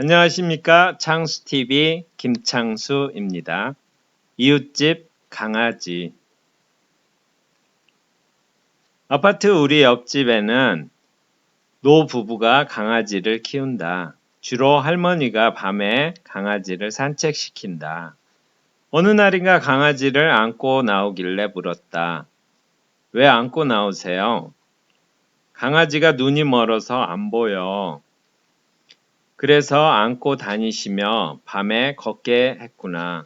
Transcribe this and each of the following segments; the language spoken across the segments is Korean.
안녕하십니까. 창수TV 김창수입니다. 이웃집 강아지. 아파트 우리 옆집에는 노 부부가 강아지를 키운다. 주로 할머니가 밤에 강아지를 산책시킨다. 어느 날인가 강아지를 안고 나오길래 물었다. 왜 안고 나오세요? 강아지가 눈이 멀어서 안 보여. 그래서 안고 다니시며 밤에 걷게 했구나.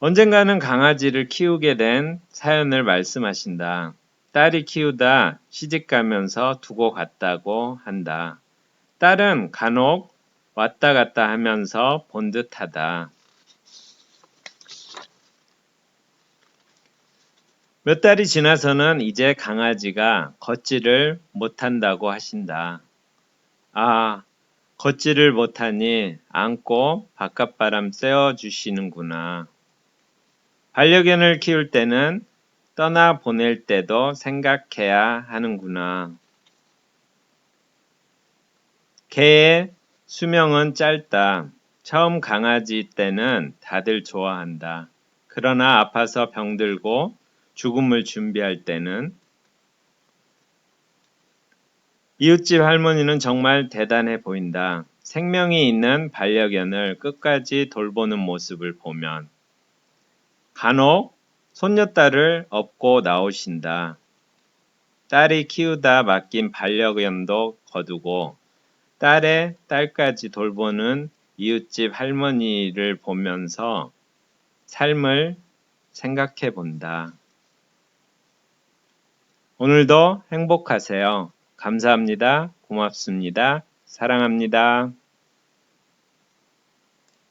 언젠가는 강아지를 키우게 된 사연을 말씀하신다. 딸이 키우다 시집 가면서 두고 갔다고 한다. 딸은 간혹 왔다 갔다 하면서 본 듯하다. 몇 달이 지나서는 이제 강아지가 걷지를 못한다고 하신다. 아, 걷지를 못하니 안고 바깥바람 쐬어 주시는구나. 반려견을 키울 때는 떠나 보낼 때도 생각해야 하는구나. 개의 수명은 짧다. 처음 강아지 때는 다들 좋아한다. 그러나 아파서 병들고 죽음을 준비할 때는 이웃집 할머니는 정말 대단해 보인다. 생명이 있는 반려견을 끝까지 돌보는 모습을 보면 간혹 손녀딸을 업고 나오신다. 딸이 키우다 맡긴 반려견도 거두고 딸의 딸까지 돌보는 이웃집 할머니를 보면서 삶을 생각해 본다. 오늘도 행복하세요. 감사합니다. 고맙습니다. 사랑합니다.